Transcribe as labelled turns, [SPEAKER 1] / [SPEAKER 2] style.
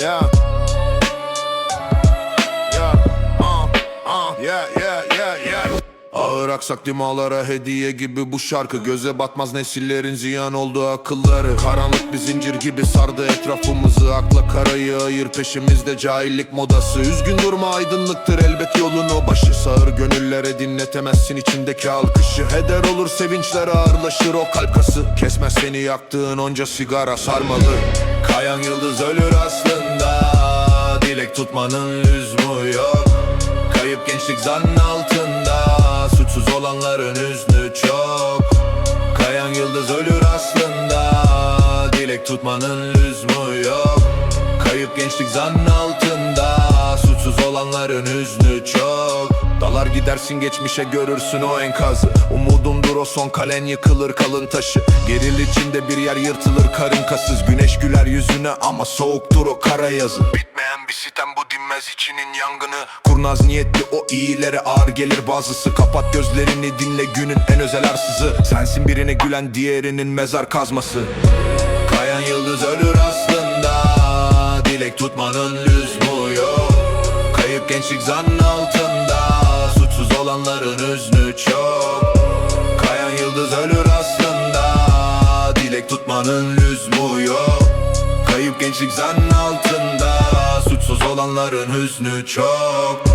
[SPEAKER 1] Yeah. Yeah. Uh. uh. Ağır aksak dimalara hediye gibi bu şarkı. Göze batmaz nesillerin ziyan oldu akılları. Karanlık bir zincir gibi sardı etrafımızı. Akla karayı ayır peşimizde cahillik modası. Üzgün durma aydınlıktır elbet yolun o başı Sağır gönüllere dinletemezsin içindeki alkışı. Heder olur sevinçler ağırlaşır o kalkası Kesmez seni yaktığın onca sigara sarmalı. Kayan yıldız ölür aslında. Dilek tutmanın lüzumu yok. Kayıp gençlik zan altında Suçsuz olanların hüznü çok. Kayan yıldız ölür aslında Dilek tutmanın lüzumu yok. Kayıp gençlik zan altında Suçsuz olanların hüznü çok. Dalar gidersin geçmişe görürsün o enkazı. Umudumdur o son kalen yıkılır kalın taşı. Geril içinde bir yer yırtılır karın kasız Güneş güler yüzüne ama soğuktur o kara yazı Bitmeyen bir sitem bu dinmez içinin yangını. Kurnaz niyetli o iyilere ağır gelir bazısı. Kapat gözlerini dinle günün en özel arsızı. Sensin birine gülen diğerinin mezar kazması. Kayan yıldız ölür aslında Dilek tutmanın lüzumu yok. Kayıp gençlik zan altında Suçsuz olanların hüznü çok. Kayan yıldız ölür aslında Dilek tutmanın lüzumu yok. Kayıp gençlik zan altında Suçsuz olanların hüznü çok